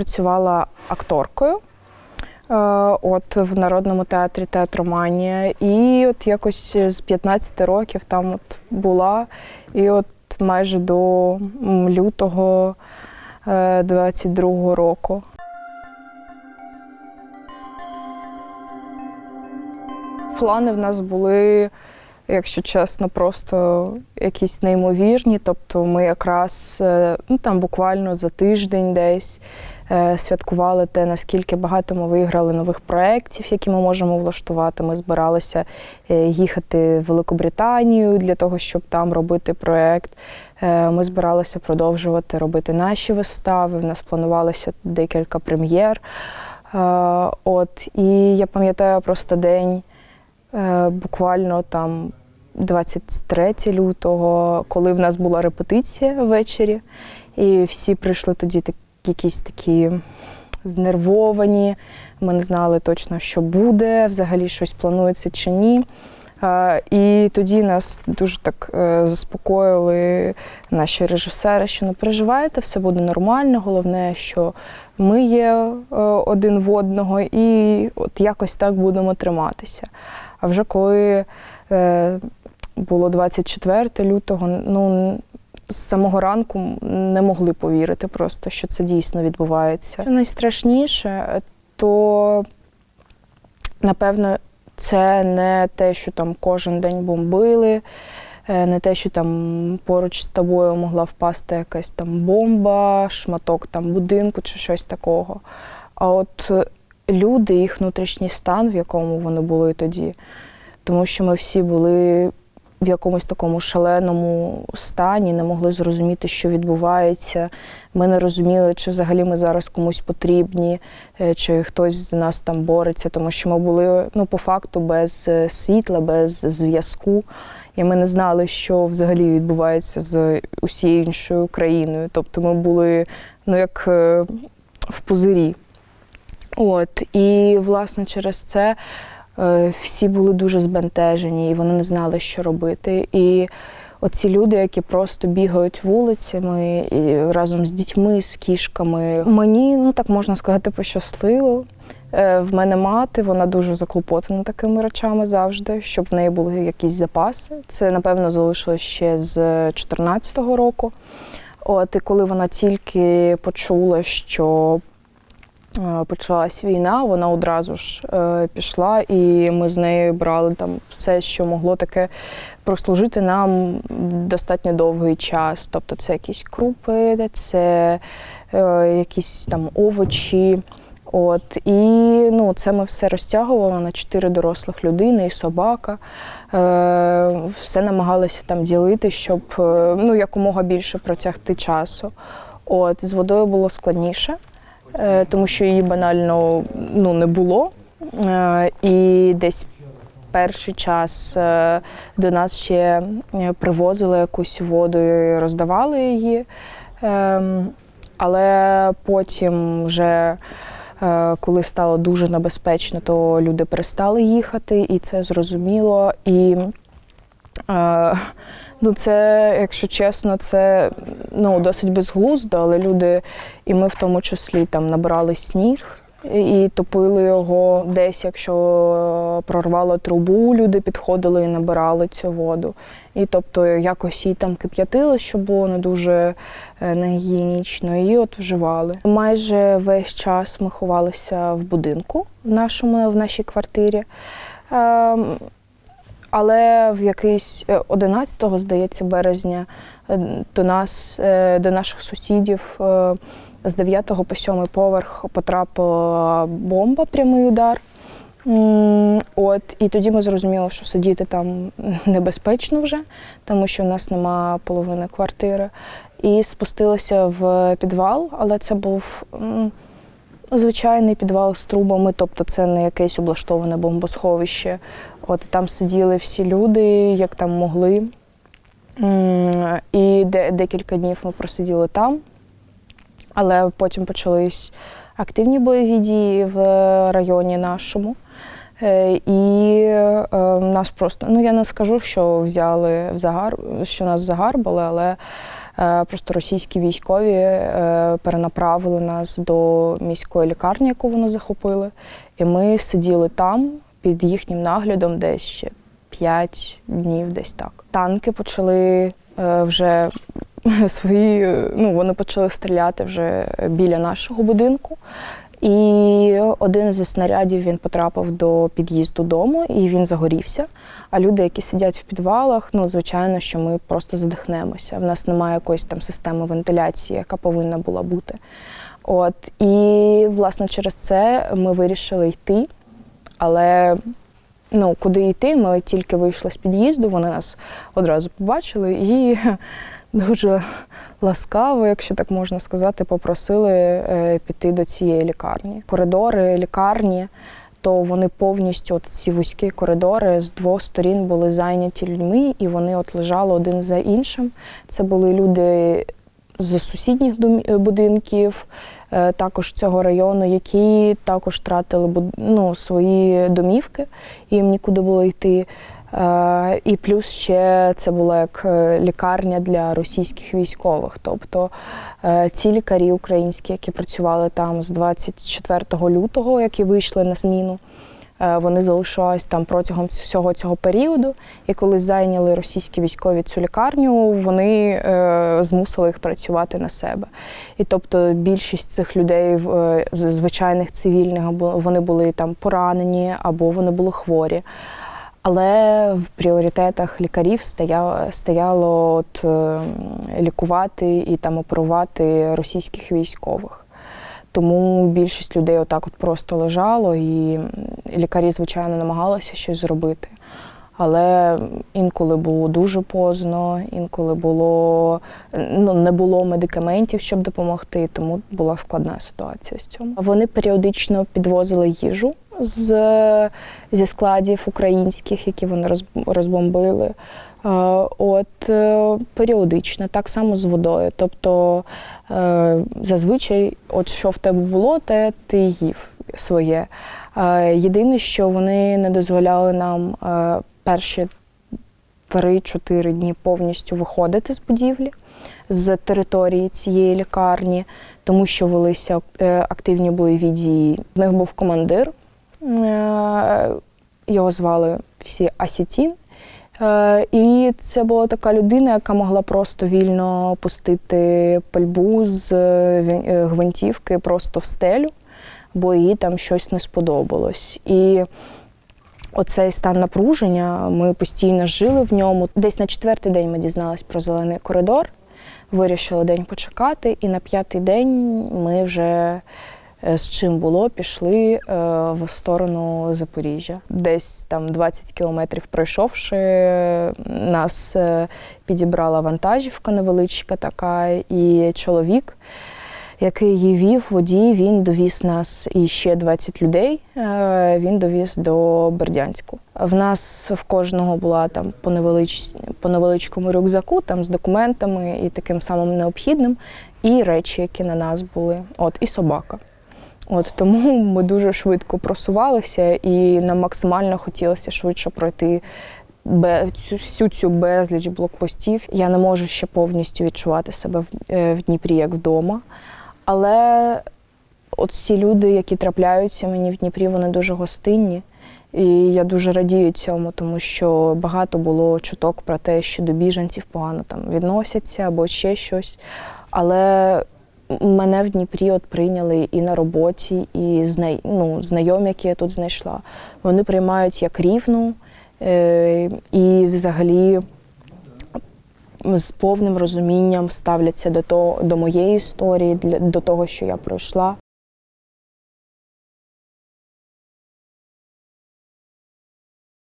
працювала акторкою. е, От в Народному театрі Театроманія. І от якось з 15 років там от була. І от майже до лютого 22-го року. Плани в нас були, якщо чесно, просто якісь неймовірні. Тобто ми якраз е, ну, там буквально за тиждень десь е, святкували те, наскільки багато ми виграли нових проєктів, які ми можемо влаштувати. Ми збиралися е, їхати в Великобританію для того, щоб там робити проєкт. Е, Ми збиралися продовжувати робити наші вистави. В нас планувалося декілька прем'єр. Е, От, і я пам'ятаю просто день, е, буквально там 23 лютого, коли в нас була репетиція ввечері, і всі прийшли тоді так, якісь такі знервовані. Ми не знали точно, що буде, взагалі щось планується чи ні. І тоді нас дуже так е, заспокоїли наші режисери, що не переживайте, все буде нормально. Головне, що ми є е, один в одного, і от якось так будемо триматися. А вже коли е, було 24 лютого, ну з самого ранку не могли повірити просто, що це дійсно відбувається. Що Найстрашніше, то напевно це не те, що там кожен день бомбили, е, не те, що там поруч з тобою могла впасти якась там бомба, шматок там будинку чи щось такого. А от е, люди, їх внутрішній стан, в якому вони були тоді, тому що ми всі були в якомусь такому шаленому стані, не могли зрозуміти, що відбувається. Ми не розуміли, чи взагалі ми зараз комусь потрібні, е, чи хтось з нас там бореться, тому що ми були ну, по факту без е, світла, без зв'язку. І ми не знали, що взагалі відбувається з усією іншою країною. Тобто ми були ну, як е, в пузирі. От, і власне через це всі були дуже збентежені, і вони не знали, що робити. І оці люди, які просто бігають вулицями і разом з дітьми, з кішками, мені, ну так можна сказати, пощастило. Е, В мене мати, вона дуже заклопотана такими речами завжди, щоб в неї були якісь запаси. Це, напевно, залишилось ще з 2014 року. От, і коли вона тільки почула, що е, почалась війна, вона одразу ж е, пішла, і ми з нею брали там все, що могло таке прослужити нам достатньо довгий час. Тобто це якісь крупи, це е, якісь там овочі. От і ну, це ми все розтягували на чотири дорослих людини і собака. Е, все намагалися там ділити, щоб е, ну, якомога більше протягти часу. От з водою було складніше, е, тому що її банально ну, не було. Е, і десь перший час е, до нас ще е, привозили якусь воду і роздавали її. Ем, але потім вже Е, Коли стало дуже небезпечно, то люди перестали їхати, і це зрозуміло. І ну, це, якщо чесно, це ну, досить безглуздо, але люди, і ми в тому числі там набирали сніг. І топили його десь, якщо прорвало трубу, люди підходили і набирали цю воду. І тобто якось її там кип'ятили, щоб було не дуже е, негігієнічно, і от вживали. Майже весь час ми ховалися в будинку в нашому в нашій квартирі. Але в якийсь 11-го, здається, березня е, до нас, е, до наших сусідів е, з 9 по 7 поверх потрапила бомба, прямий удар. От, і тоді ми зрозуміли, що сидіти там небезпечно вже, тому що в нас нема половини квартири. І спустилися в підвал, але це був звичайний підвал з трубами, тобто це не якесь облаштоване бомбосховище. От там сиділи всі люди, як там могли. І де, декілька днів ми просиділи там, але потім почались активні бойові дії в районі нашому. Е, І е, нас просто, ну я не скажу, що взяли в загар, що нас загарбали, але Е, Просто російські військові е, перенаправили нас до міської лікарні, яку вони захопили. І ми сиділи там під їхнім наглядом десь ще 5 днів, десь так. Танки почали е, вже свої, ну вони почали стріляти вже біля нашого будинку. І один зі снарядів він потрапив до під'їзду дому і він загорівся. А люди, які сидять в підвалах, ну звичайно, що ми просто задихнемося. В нас немає якоїсь там системи вентиляції, яка повинна була бути. От і власне через це ми вирішили йти. Але ну, куди йти? Ми тільки вийшли з під'їзду, вони нас одразу побачили і дуже ласкаво, якщо так можна сказати, попросили е, піти до цієї лікарні. Коридори лікарні, то вони повністю, от ці вузькі коридори з двох сторін були зайняті людьми, і вони от лежали один за іншим. Це були люди з сусідніх дом- будинків, е, також цього району, які також втратили ну, свої домівки, їм нікуди було йти. Е, І плюс ще це була як е, лікарня для російських військових. Тобто е, ці лікарі українські, які працювали там з 24 лютого, які вийшли на зміну, е, вони залишались там протягом всього цього періоду. І коли зайняли російські військові цю лікарню, вони змусили їх працювати на себе. І тобто більшість цих людей, е, звичайних цивільних, вони були там поранені, або вони були хворі. Але в пріоритетах лікарів стояло, стояло от, е, лікувати і там оперувати російських військових. Тому більшість людей отак от просто лежало, і лікарі, звичайно, намагалися щось зробити. Але інколи було дуже поздно, інколи було ну, не було медикаментів, щоб допомогти, тому була складна ситуація з цьому. Вони періодично підвозили їжу з, зі складів українських, які вони розб- розбомбили. Е, От е, періодично, так само з водою. Тобто е, зазвичай, от що в тебе було, те ти їв своє. Єдине, що вони не дозволяли нам перші 3-4 дні повністю виходити з будівлі, з території цієї лікарні, тому що велися е, активні бойові дії. В них був командир, е, його звали всі Асітін. Е, І це була така людина, яка могла просто вільно пустити пальбу з гвинтівки просто в стелю, бо їй там щось не сподобалось. І оцей стан напруження, ми постійно жили в ньому. Десь на четвертий день ми дізналися про зелений коридор, вирішили день почекати, і на п'ятий день ми вже е, з чим було, пішли е, в сторону Запоріжжя. Десь там 20 кілометрів пройшовши, нас е, підібрала вантажівка невеличка така, і чоловік, який її вів, водій, він довіз нас і ще 20 людей. е, Він довіз до Бердянську. В нас в кожного була там по невелич... по невеличкому рюкзаку, там з документами і таким самим необхідним, і речі, які на нас були. От, і собака. От тому ми дуже швидко просувалися, і нам максимально хотілося швидше пройти всю цю безліч блокпостів. Я не можу ще повністю відчувати себе в, е, в Дніпрі як вдома. Але от всі люди, які трапляються мені в Дніпрі, вони дуже гостинні. І я дуже радію цьому, тому що багато було чуток про те, що до біженців погано там відносяться або ще щось. Але мене в Дніпрі от прийняли і на роботі, і знай, ну, знайомі, які я тут знайшла. Вони приймають як рівну е, і взагалі з повним розумінням ставляться до того, до моєї історії, для, до того, що я пройшла.